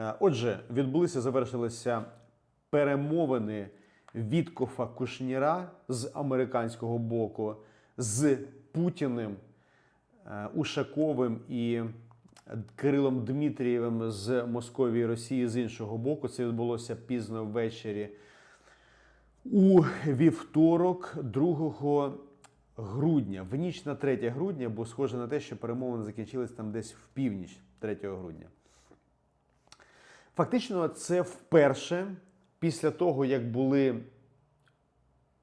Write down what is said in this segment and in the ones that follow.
Е, Отже, відбулися, завершилися перемовини Віткофа Кушніра з американського боку з Путіним, е, Ушаковим і Кирилом Дмитрієвим з Московії Росії з іншого боку. Це відбулося пізно ввечері у вівторок, 2 грудня, в ніч на 3 грудня, бо схоже на те, що перемовини закінчились там десь в північ 3 грудня. Фактично, це вперше після того, як були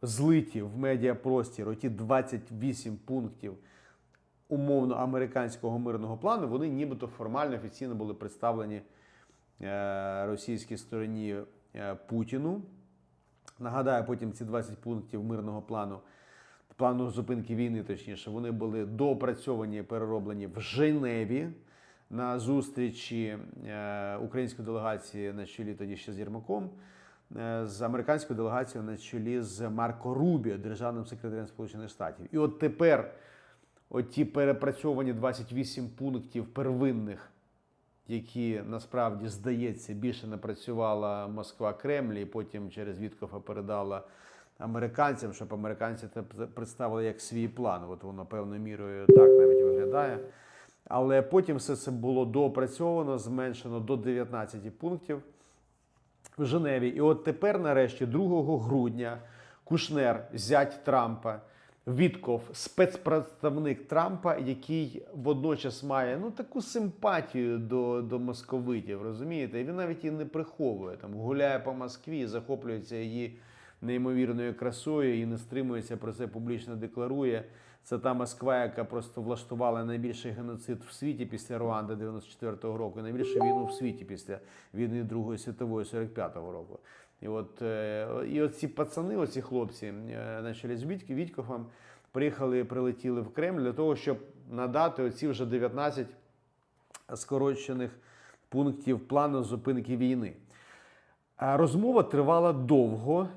злиті в медіапростір оті 28 пунктів умовно американського мирного плану, вони нібито формально офіційно були представлені е, російській стороні е, Путіну. Нагадаю, потім ці 20 пунктів мирного плану, плану зупинки війни, точніше, вони були доопрацьовані і перероблені в Женеві на зустрічі е, української делегації на чолі тоді ще з Єрмаком, е, з американською делегацією на чолі з Марко Рубіо, державним секретарем Сполучених Штатів. І от тепер оті перепрацьовані 28 пунктів первинних які насправді здається більше напрацювала Москва Кремль, і потім через Віткофа передала американцям, щоб американці це представили як свій план. От воно певною мірою так навіть виглядає. Але потім все це було доопрацьовано, зменшено до 19 пунктів в Женеві. І от тепер, нарешті, 2 грудня, Кушнер, зять Трампа, Вітков, спецпредставник Трампа, який водночас має ну таку симпатію до, до московитів, розумієте? І він навіть її не приховує. Там гуляє по Москві, захоплюється її неймовірною красою і не стримується про це публічно декларує. Це та Москва, яка просто влаштувала найбільший геноцид в світі після Руанди 94-го року, і найбільшу війну в світі після війни Другої світової 45-го року. І от, е, і от ці пацани, оці хлопці, на чолі з Віть- Вітькофом, приїхали, прилетіли в Кремль для того, щоб надати оці вже 19 скорочених пунктів плану зупинки війни. Розмова тривала довго,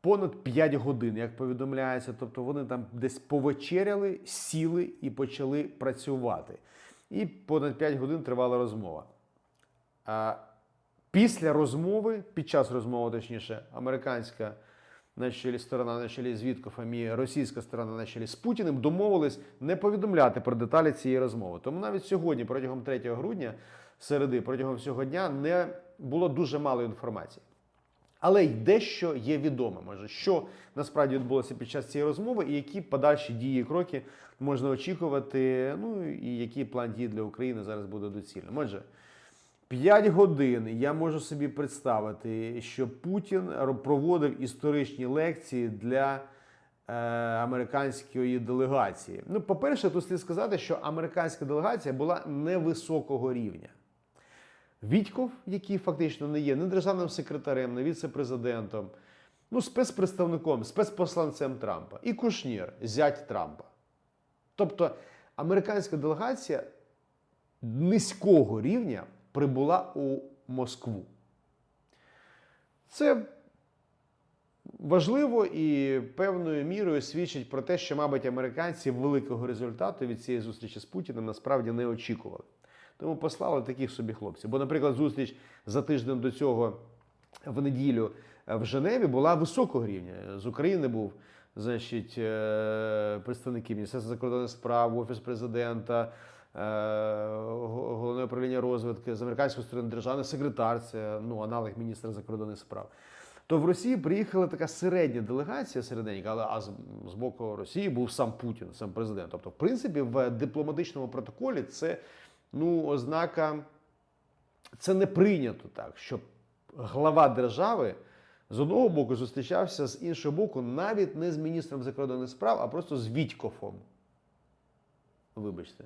понад 5 годин, як повідомляється. Тобто вони там десь повечеряли, сіли і почали працювати. І понад 5 годин тривала розмова. А Після розмови, під час розмови, точніше, американська на чолі сторона на чолі з Віткофом і російська сторона на чолі з Путіним домовились не повідомляти про деталі цієї розмови. Тому навіть сьогодні, протягом 3 грудня, середи, протягом всього дня, не було дуже мало інформації. Але й дещо є відомо, може, що насправді відбулося під час цієї розмови, і які подальші дії і кроки можна очікувати, ну і який план дій для України зараз буде доцільним. Отже, 5 годин я можу собі представити, що Путін проводив історичні лекції для е, американської делегації. Ну, по-перше, тут слід сказати, що американська делегація була невисокого рівня. Вітьков, який фактично не є ні державним секретарем, ні віце-президентом, ну, спецпредставником, спецпосланцем Трампа, і Кушнір, зять Трампа. Тобто американська делегація низького рівня прибула у Москву. Це важливо і певною мірою свідчить про те, що, мабуть, американці великого результату від цієї зустрічі з Путіним насправді не очікували. Тому послали таких собі хлопців. Бо, наприклад, зустріч за тиждень до цього в неділю е, в Женеві була високого рівня. З України був значить, е, представники Міністерства закордонних справ, Офіс президента, е, головне управління розвитки, з американської сторони державний секретар, це ну, аналог міністра закордонних справ. То в Росії приїхала така середня делегація середненька, але а з, з боку Росії був сам Путін, сам президент. Тобто, в принципі, в дипломатичному протоколі це ну, ознака, це не прийнято так, щоб глава держави з одного боку зустрічався з іншого боку, навіть не з міністром закордонних справ, а просто з Вітькофом. Вибачте.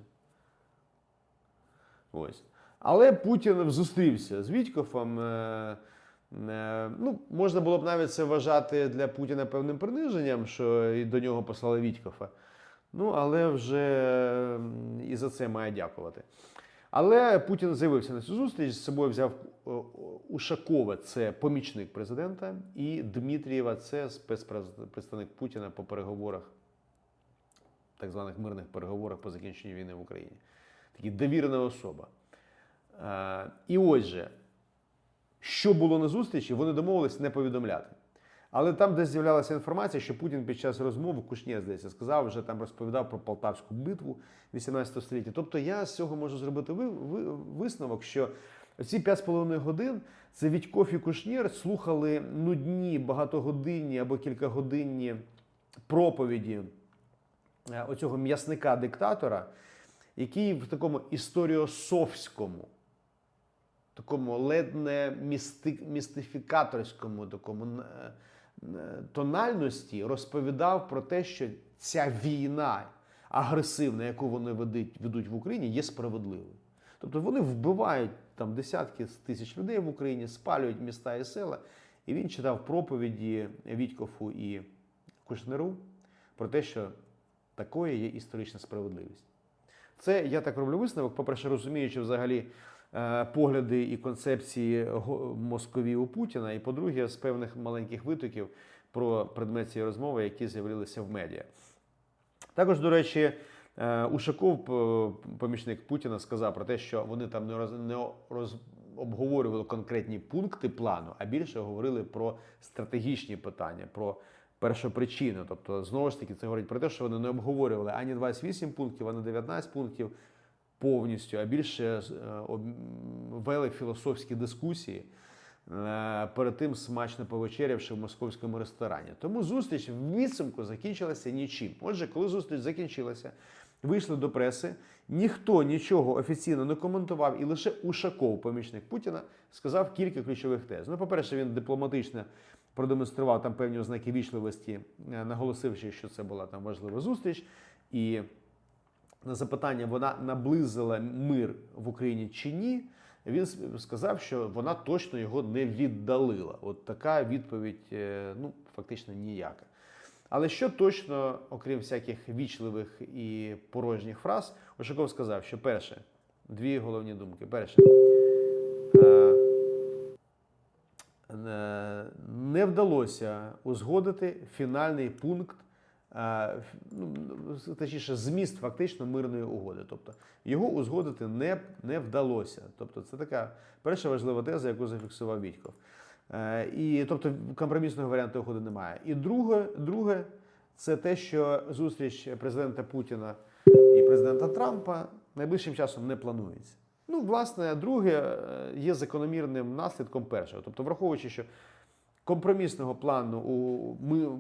Ось. Але Путін зустрівся з Вітькофом. Е, е, ну, можна було б навіть це вважати для Путіна певним приниженням, що і до нього послали Вітькофа. Ну, але вже і за це має дякувати. Але Путін з'явився на цю зустріч, з собою взяв е, Ушакова, це помічник президента, і Дмитрієва, це спецпредставник Путіна по переговорах, так званих мирних переговорах по закінченню війни в Україні. Такий довірена особа. Е, Е, І отже, що було на зустрічі, вони домовились не повідомляти. Але там, де з'являлася інформація, що Путін під час розмови Кушнєр, здається, сказав, вже там розповідав про Полтавську битву 18 століття. Тобто я з цього можу зробити ви- ви- висновок, що ці 5,5 годин це Вітьков і Кушнєр слухали нудні, багатогодинні або кількагодинні проповіді е, оцього м'ясника-диктатора, який в такому історіософському такому ледь не місти, містифікаторському такому е, тональності розповідав про те, що ця війна агресивна, яку вони ведуть, ведуть в Україні, є справедливою. Тобто вони вбивають там десятки тисяч людей в Україні, спалюють міста і села. І він читав проповіді Вітькову і Кушнеру про те, що такою є історична справедливість. Це я так роблю висновок, по-перше, розуміючи взагалі погляди і концепції Московії у Путіна, і по-друге, з певних маленьких витоків про предмет цієї розмови, які з'явилися в медіа. Також, до речі, е, Ушаков, помічник Путіна, сказав про те, що вони там не роз, не роз, обговорювали конкретні пункти плану, а більше говорили про стратегічні питання, про першопричини. Тобто, знову ж таки, це говорить про те, що вони не обговорювали ані 28 пунктів, ані 19 пунктів повністю, а більше е, вели філософські дискусії. е, Перед тим смачно повечерявши в московському ресторані. Тому зустріч в підсумку закінчилася нічим. Отже, коли зустріч закінчилася, вийшли до преси, ніхто нічого офіційно не коментував, і лише Ушаков, помічник Путіна, сказав кілька ключових тез. Ну, по-перше, він дипломатично продемонстрував там певні ознаки вічливості, е, наголосивши, що це була там важлива зустріч. І на запитання, вона наблизила мир в Україні чи ні, він сказав, що вона точно його не віддалила. От така відповідь, е, ну, фактично ніяка. Але що точно, окрім всяких вічливих і порожніх фраз, Ушаков сказав, що перше, дві головні думки. Перше, е, е, не вдалося узгодити фінальний пункт, ну, точніше, зміст фактично мирної угоди. Тобто його узгодити не, не вдалося. Тобто, це така перша важлива теза, яку зафіксував Вітьков. Е, І тобто компромісного варіанту угоди немає. І друге, друге, це те, що зустріч президента Путіна і президента Трампа найближчим часом не планується. Ну, власне, друге е, є закономірним наслідком першого. Тобто, враховуючи, що компромісного плану у ми,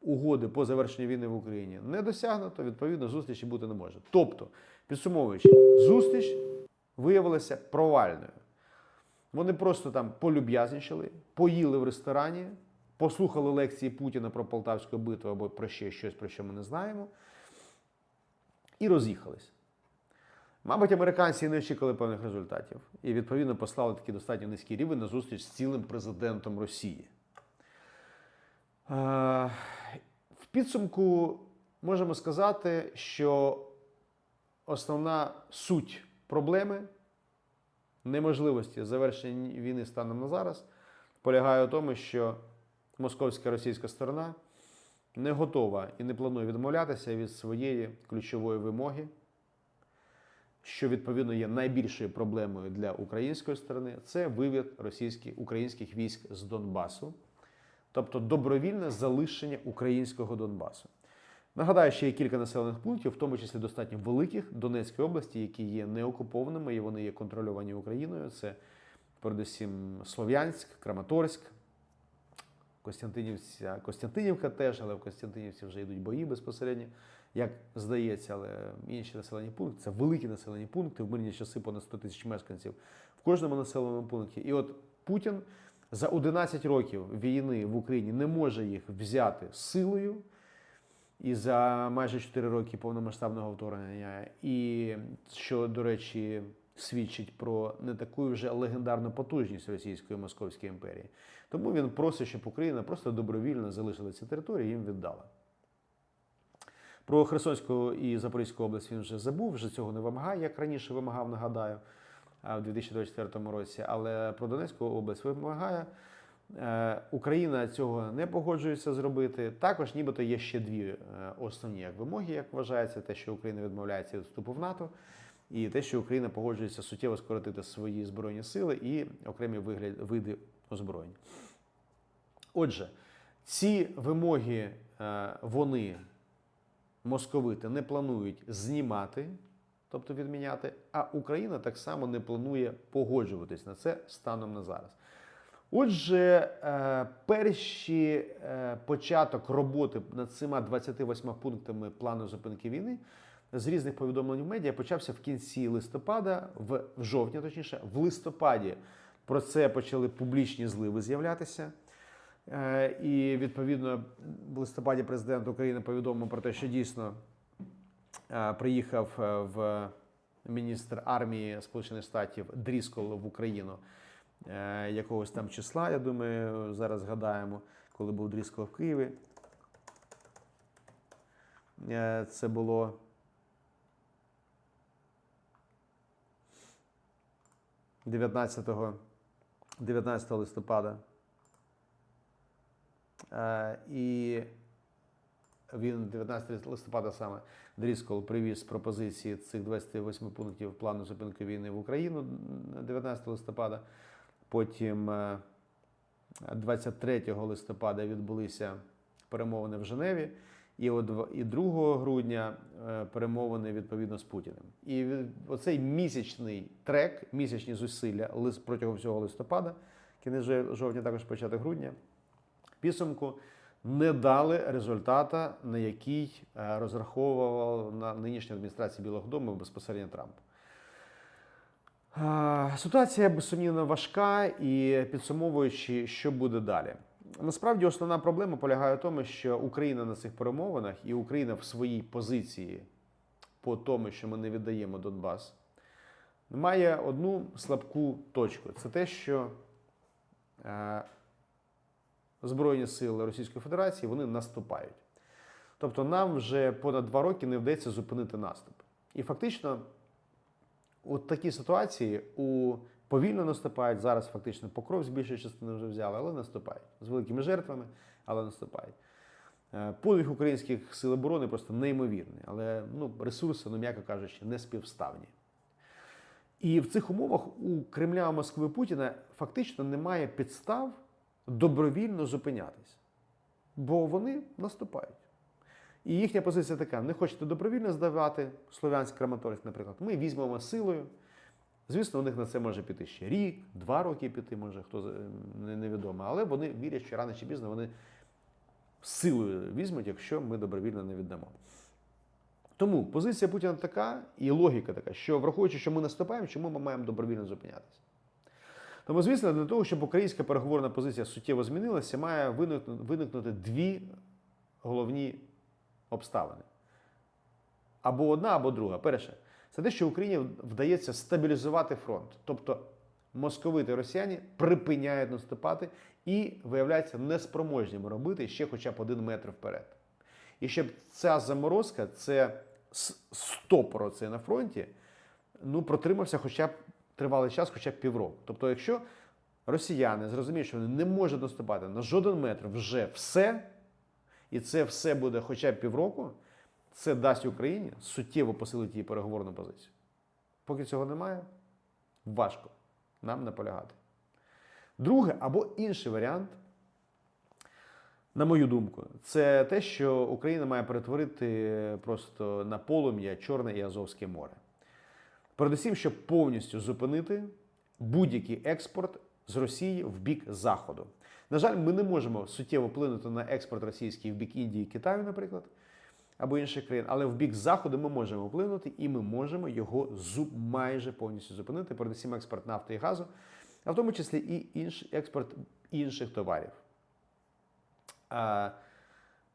угоди по завершенню війни в Україні не досягнуто, відповідно, зустрічі бути не може. Тобто, підсумовуючи, зустріч виявилася провальною. Вони просто там полюб'язничали, поїли в ресторані, послухали лекції Путіна про Полтавську битву або про ще щось, про що ми не знаємо, і роз'їхались. Мабуть, американці не очікували певних результатів і, відповідно, послали такий достатньо низький рівень на зустріч з цілим президентом Росії. Е, В підсумку можемо сказати, що основна суть проблеми неможливості завершення війни станом на зараз полягає у тому, що московська російська сторона не готова і не планує відмовлятися від своєї ключової вимоги, що відповідно є найбільшою проблемою для української сторони, це вивід російських українських військ з Донбасу, тобто добровільне залишення українського Донбасу. Нагадаю, ще є кілька населених пунктів, в тому числі достатньо великих Донецької області, які є неокупованими і вони є контрольовані Україною. Це передусім Слов'янськ, Краматорськ, Костянтинівка теж, але в Костянтинівці вже йдуть бої безпосередньо, як здається, але інші населені пункти це великі населені пункти, в мирні часи понад 100 тисяч мешканців в кожному населеному пункті. І от Путін за 11 років війни в Україні не може їх взяти силою. І за майже 4 роки повномасштабного вторгнення, і що, до речі, свідчить про не таку вже легендарну потужність Російської Московської імперії. Тому він просить, щоб Україна просто добровільно залишила ці території і їм віддала. Про Херсонську і Запорізьку область він вже забув, вже цього не вимагає, як раніше вимагав, нагадаю, в 2024 році. Але про Донецьку область вимагає. Е, Україна цього не погоджується зробити. Також, нібито є ще дві е, основні як вимоги, як вважається, те, що Україна відмовляється від вступу в НАТО, і те, що Україна погоджується суттєво скоротити свої збройні сили і окремі вигляд, види озброєння. Отже, ці вимоги е, вони, московити, не планують знімати, тобто відміняти, а Україна так само не планує погоджуватись на це станом на зараз. Отже, е, перший е, початок роботи над цими 28 пунктами плану зупинки війни з різних повідомлень в медіа почався в кінці листопада, в, жовтні, точніше, в листопаді про це почали публічні зливи з'являтися. Е, І відповідно в листопаді президент України повідомив про те, що дійсно приїхав е, в міністр армії Сполучених Штатів Дріскол в Україну е, якогось там числа. Я думаю, зараз згадаємо, коли був Дріскол в Києві. Е, Це було. Дев'ятнадцятого 19 листопада. Е, І він 19 листопада саме Дріскол привіз пропозиції цих 28 пунктів плану зупинки війни в Україну 19 листопада. Потім е, 23 листопада відбулися перемовини в Женеві. І от і 2 грудня е, перемовини відповідно з Путіним. І оцей місячний трек, місячні зусилля протягом всього листопада, кінець жовтня, також початок грудня, підсумку не дали результата, на який е, розраховував на нинішній адміністрації Білого Дому безпосередньо Трамп. Е, Ситуація безсумнівно важка і підсумовуючи, що буде далі. Насправді основна проблема полягає в тому, що Україна на цих перемовинах і Україна в своїй позиції по тому, що ми не віддаємо Донбас, має одну слабку точку. Це те, що е, Збройні сили Російської Федерації вони наступають. Тобто нам вже понад два роки не вдається зупинити наступ. І фактично, у такій ситуації у повільно наступають. Зараз фактично покров з більшої частини вже взяли, але наступають. З великими жертвами, але наступають. Е, Подвиг українських сил оборони просто неймовірний, але ну, ресурси, ну м'яко кажучи, не співставні. І в цих умовах у Кремля Москви Путіна фактично немає підстав добровільно зупинятись, бо вони наступають. І їхня позиція така: не хочете добровільно здавати Слов'янськ Краматорськ, наприклад, ми візьмемо силою. Звісно, у них на це може піти ще рік, два роки піти, може, хто з- невідомо. Але вони вірять, що рано чи пізно вони силою візьмуть, якщо ми добровільно не віддамо. Тому позиція Путіна така і логіка така, що враховуючи, що ми наступаємо, чому ми маємо добровільно зупинятися. Тому, звісно, для того, щоб українська переговорна позиція суттєво змінилася, має виникнути, дві головні обставини. Або одна, або друга. Перше, це те, що Україні вдається стабілізувати фронт. Тобто московити росіяни припиняють наступати і виявляються неспроможніми робити ще хоча б один метр вперед. І щоб ця заморозка, це стопор оцей на фронті, ну, протримався хоча б тривалий час, хоча б півроку. Тобто, якщо росіяни зрозуміють, що вони не можуть наступати на жоден метр вже все, і це все буде хоча б півроку, це дасть Україні суттєво посилити її переговорну позицію. Поки цього немає, важко нам наполягати. Друге або інший варіант, на мою думку, це те, що Україна має перетворити просто на полум'я Чорне і Азовське море. Передусім, щоб повністю зупинити будь-який експорт з Росії в бік Заходу. На жаль, ми не можемо суттєво вплинути на експорт російський в бік Індії і Китаю, наприклад, або інших країн, але в бік Заходу ми можемо вплинути і ми можемо його майже повністю зупинити, передусім експорт нафти і газу, а в тому числі і інш, експорт інших товарів.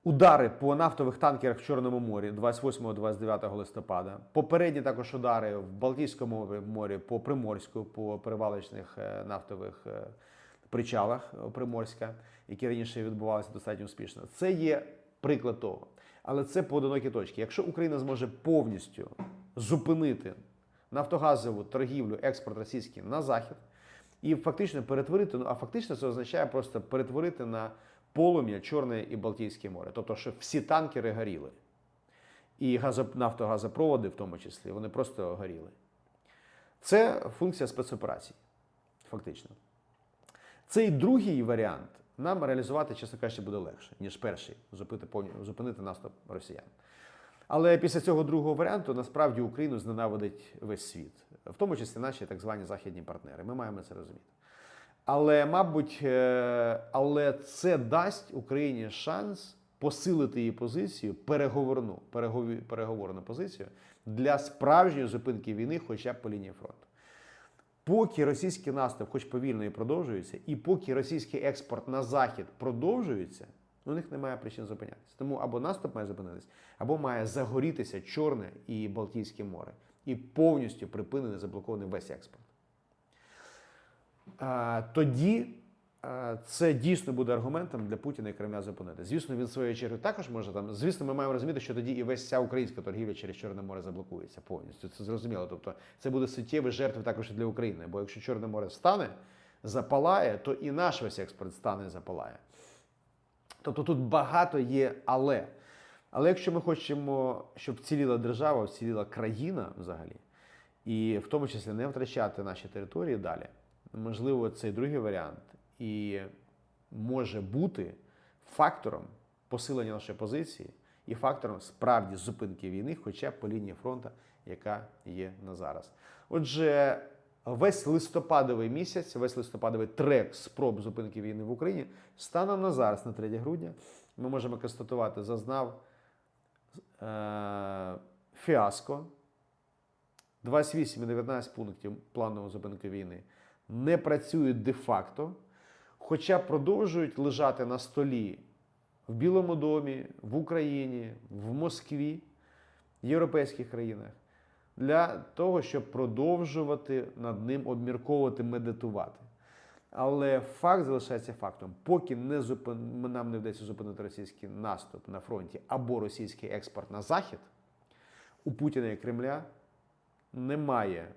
Удари по нафтових танкерах в Чорному морі 28-29 листопада. Попередні також удари в Балтійському морі по Приморську, по перевалочних е, нафтових е, причалах е, Приморська, які раніше відбувалися достатньо успішно. Це є приклад того. Але це поодинокі точки. Якщо Україна зможе повністю зупинити нафтогазову торгівлю, експорт російський на захід і фактично перетворити, ну а фактично це означає просто перетворити на полум'я Чорне і Балтійське море. Тобто, що всі танкери горіли. І нафтогазопроводи, в тому числі, вони просто горіли. Це функція спецоперацій, фактично. Цей другий варіант нам реалізувати, чесно кажучи, буде легше, ніж перший зупинити, наступ росіян. Але після цього другого варіанту насправді Україну зненавидить весь світ, в тому числі наші так звані західні партнери. Ми маємо це розуміти. Але, мабуть, е, але це дасть Україні шанс посилити її позицію, переговорну, переговорну позицію для справжньої зупинки війни, хоча б по лінії фронту. Поки російський наступ, хоч повільно і продовжується, і поки російський експорт на захід продовжується, у них немає причин зупинятися. Тому або наступ має зупинитись, або має загорітися Чорне і Балтійське море, і повністю припинений заблокований весь експорт. Тоді це дійсно буде аргументом для Путіна і Кремля зупинити. Звісно, він в свою чергу також може там. Звісно, ми маємо розуміти, що тоді і весь вся українська торгівля через Чорне море заблокується повністю. Це зрозуміло. Тобто це буде суттєві жертви також і для України. Бо якщо Чорне море стане, запалає, то і наш весь експорт стане запалає. Тобто тут багато є але. Але якщо ми хочемо, щоб вціліла держава, вціліла країна взагалі, і в тому числі не втрачати наші території далі, можливо, цей другий варіант і може бути фактором посилення нашої позиції і фактором справді зупинки війни, хоча б по лінії фронту, яка є на зараз. Отже, весь листопадовий місяць, весь листопадовий трек спроб зупинки війни в Україні станом на зараз, на 3 грудня, ми можемо констатувати, зазнав е- фіаско. 28 і 19 пунктів плану зупинки війни не працюють де-факто, хоча продовжують лежати на столі в Білому домі, в Україні, в Москві, в європейських країнах для того, щоб продовжувати над ним обмірковувати, медитувати. Але факт залишається фактом. Поки не зупин... нам не вдається зупинити російський наступ на фронті або російський експорт на захід, у Путіна і Кремля немає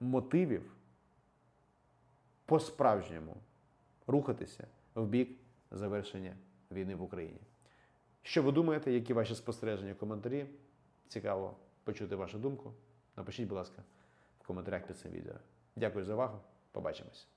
мотивів по-справжньому рухатися в бік завершення війни в Україні. Що ви думаєте, які ваші спостереження, коментарі? Цікаво почути вашу думку. Напишіть, будь ласка, в коментарях під цим відео. Дякую за увагу. Побачимось.